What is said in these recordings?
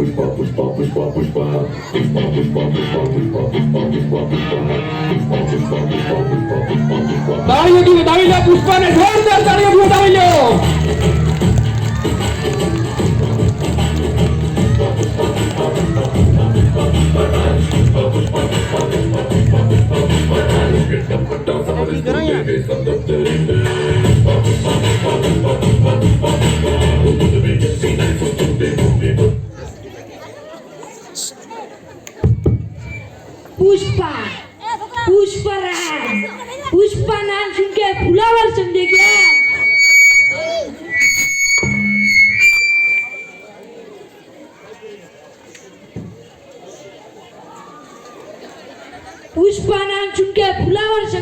pushpa, pushpa, pushpa, pushpa, pushpa, Push pushpa, pushpa, pushpa, pushpa, pushpa, pushpa, pushpa,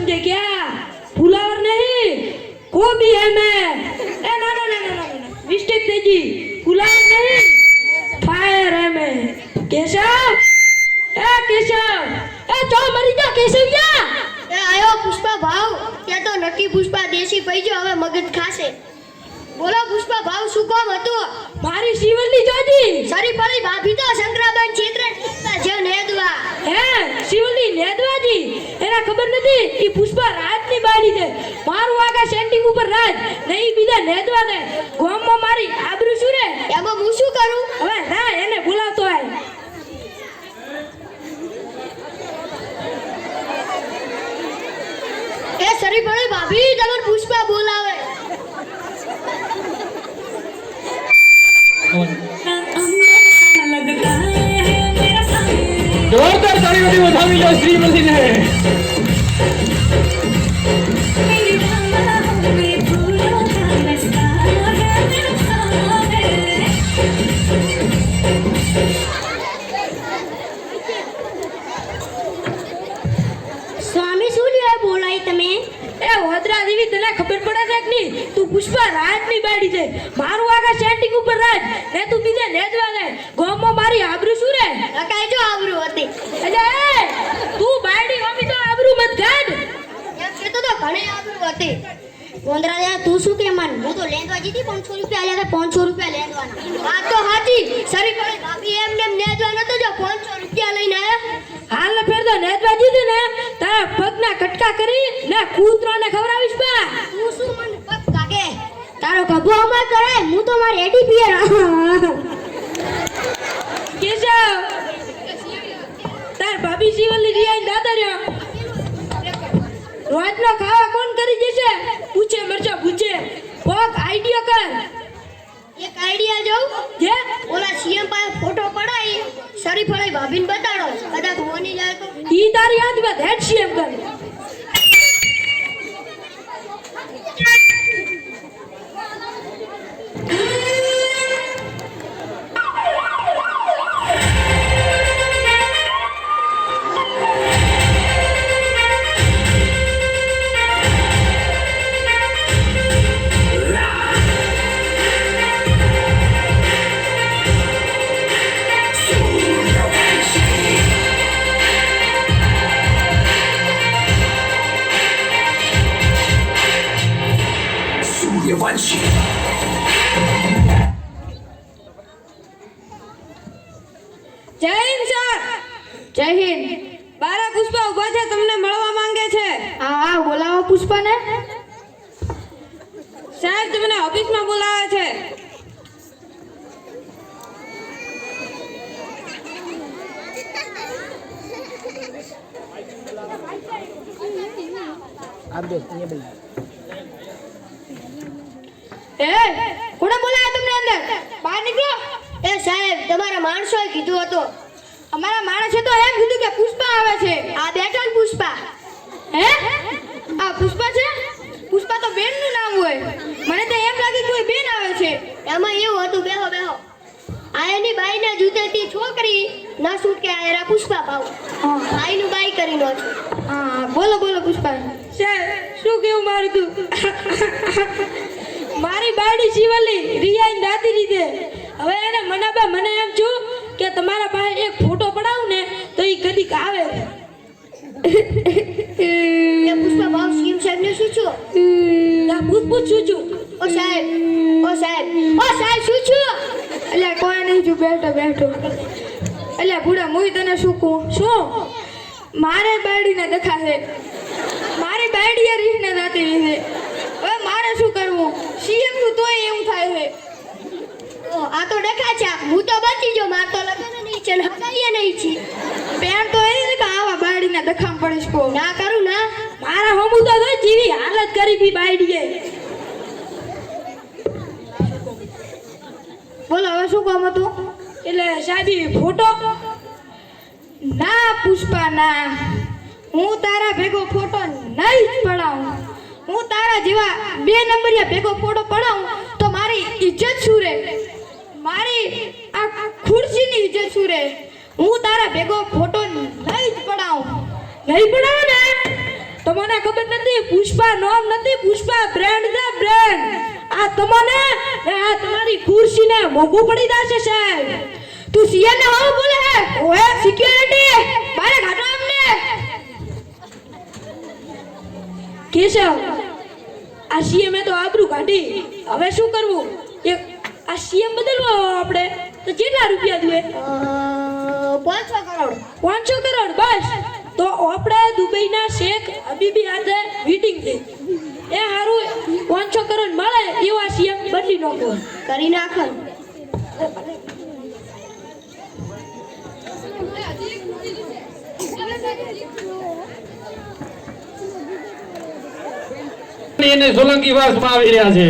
સમજે ક્યાં ફુલાવર નહીં કોબી હે મે એ ના ના ના ના મિસ્ટેક થઈ ગઈ. ફુલાવર નહીં ફાયર હે મે કેશવ એ કેશવ એ ચો મરી જા કેશવ યા એ આયો પુષ્પા ભાવ ત્યાં તો નટી પુષ્પા દેશી પૈજો હવે મગજ ખાશે. બોલો પુષ્પા ભાવ શું કોમ હતું? મારી શિવલી જોજી. સરી પડી ભાભી તો સંગ્રાબાન ક્ષેત્ર જે ખબર નથી એ પુષ્પા રાજની બાડી છે મારું આગા સેન્ટિંગ ઉપર રાજ નહીં બીજા નેદવા દે ગોમમાં મારી આબરૂ શું રે એમાં હું શું કરું હવે ના એને બોલાવતો આય એ સરી પડી ભાભી તમને પુષ્પા બોલાવે જોરદાર તાળીઓથી વધાવી લો શ્રીમતીને નહીં તું પુષ્પા રાજની બાડી છે મારું આગા સેન્ટિંગ ઉપર રાજ ને તું બીજે નેદવા દે ગોમમાં મારી આબરૂ શું રે? લકાઈ જો આબરૂ હતી. એટલે એ તું બાયડી મમ્મી તો આબરૂ મત કાઢ એમ કહેતો તો ઘણી આબરૂ હતી. ગોંદરા તું શું કે મન? હું તો લેંદવા જીતી 500 રૂપિયા આલ્યા હતા 500 રૂપિયા લેંદવાના. વાત તો સાચી સરી પડી ભાભી એમને એમ લેંદવા નતો જો 500 રૂપિયા લઈને આયા. હાલ ને ફેર તો નેદવા દીધું ને તારા પગના કટકા કરી ને કૂતરાને ખવડાવીશ બા તું શું મને પગ કાગે તારો કભો અમાર કરાય હું તો મારી એટી પિયર કેશવ તાર ભાભી શિવલી રિયાઈ દાદા રહ્યો. રોજનો ખાવા કોણ કરી જશે પૂછે મરચો પૂછે. કોક આઈડિયા કર. એક આઈડિયા જોઉં? જે? ઓલા સીએમ પાસે ફોટો પડાઈ સરી ફળી ભાભીને બતાડો. કદાચ મોની જાય તો ઈ તારી વાત હેડ સીએમ કર. 啊！素夜万曲，જય હિન્દ સર. જય હિન્દ. બારા પુષ્પા ઊભા છે તમને મળવા માંગે છે. હા હા બોલાવો પુષ્પાને. સાહેબ તમને ઓફિસમાં બોલાવે છે. એ કોણે બોલાયા તમને અંદર? બહાર નીકળો. એ સાહેબ તમારા માણસોએ કીધું હતું. અમારા માણસે તો એમ કીધું કે પુષ્પા આવે છે. આ બેઠો ને પુષ્પા. હે? આ પુષ્પા છે? પુષ્પા તો બેનનું નામ હોય. મને તો એમ લાગે કોઈ બેન આવે છે. એમાં એવું હતું બેહો બેહો. આ એની બાઈના જૂતેથી છોકરી ન છૂટકે આ એરા પુષ્પા ભાવ. બાઈનું બાઈ કરી નો છું હા બોલો બોલો પુષ્પા સાહેબ શું કેવું મારું તું? મારી બાયડી શિવલી રિયાની દાતી રીતે હવે એને મનાબા મને એમ છું કે તમારા પાસે એક ફોટો પડાવું ને તો એ કદીક આવે. એ પુષ્પા ભાવ સીએમ સાહેબ ને શું છું ના પૂછ પૂછ છું છું ઓ સાહેબ ઓ સાહેબ ઓ સાહેબ શું છું એટલે કોઈ નહીં છું બેઠો બેઠો. એટલે ભૂડા મુઈ તને શું કહું? શું? મારે બાયડીને દેખાશે. મારી બાયડીએ રીહને દાતી રહી છે હવે મારે શું કરવું સીએમનું તોય એવું થાય છે ઓ, આ તો ડખા છે. હું તો બચી જો માર તો લગન નહીં છે ને નહીં છે. પેન તો એ રીતે આવા બાડીને દખામ પડે છે ના કરું ના. મારા હમું તો જીવી હાલત કરી બી બાયડીએ. બોલો હવે શું કામ હતું? એટલે સાહેબી ફોટો? ના પુષ્પા ના હું તારા ભેગો ફોટો નહીં જ પડાવું. હું તારા જેવા બે નંબરિયા ભેગો ફોટો પડાવું તો મારી ઇજ્જત શું રે મારી આ ખુરશીની ઇજ્જત શું રે હું તારા ભેગો ફોટો નહીં જ પડાવું. નહીં પડાવ ને તો મને ખબર નથી, પુષ્પા નામ નથી, પુષ્પા બ્રેન્ડ છે બ્રેન્ડ આ તમને આ તમારી ખુરશીને મોંઘું પડી જશે સાહેબ. તું સીએમ ને હું બોલે હે? ઓએ સિક્યોરિટી બારે ઘાટો અમને કેશવ, આ સીએમ તો આબરૂ કાઢી. હવે શું કરવું? એક સીએમ બદલવો આપણે? તો કેટલા રૂપિયા જોઈએ? પાંચસો કરોડ. પાંચસો કરોડ બસ. તો આપણે દુબઈના શેખ હબીબી સાથે મીટિંગ છે એ સારું પાંચસો કરોડ મળે એવા સીએમ બદલી નાખો. કરી નાખો એને સોલંકી વાસમાં આવી રહ્યા છે.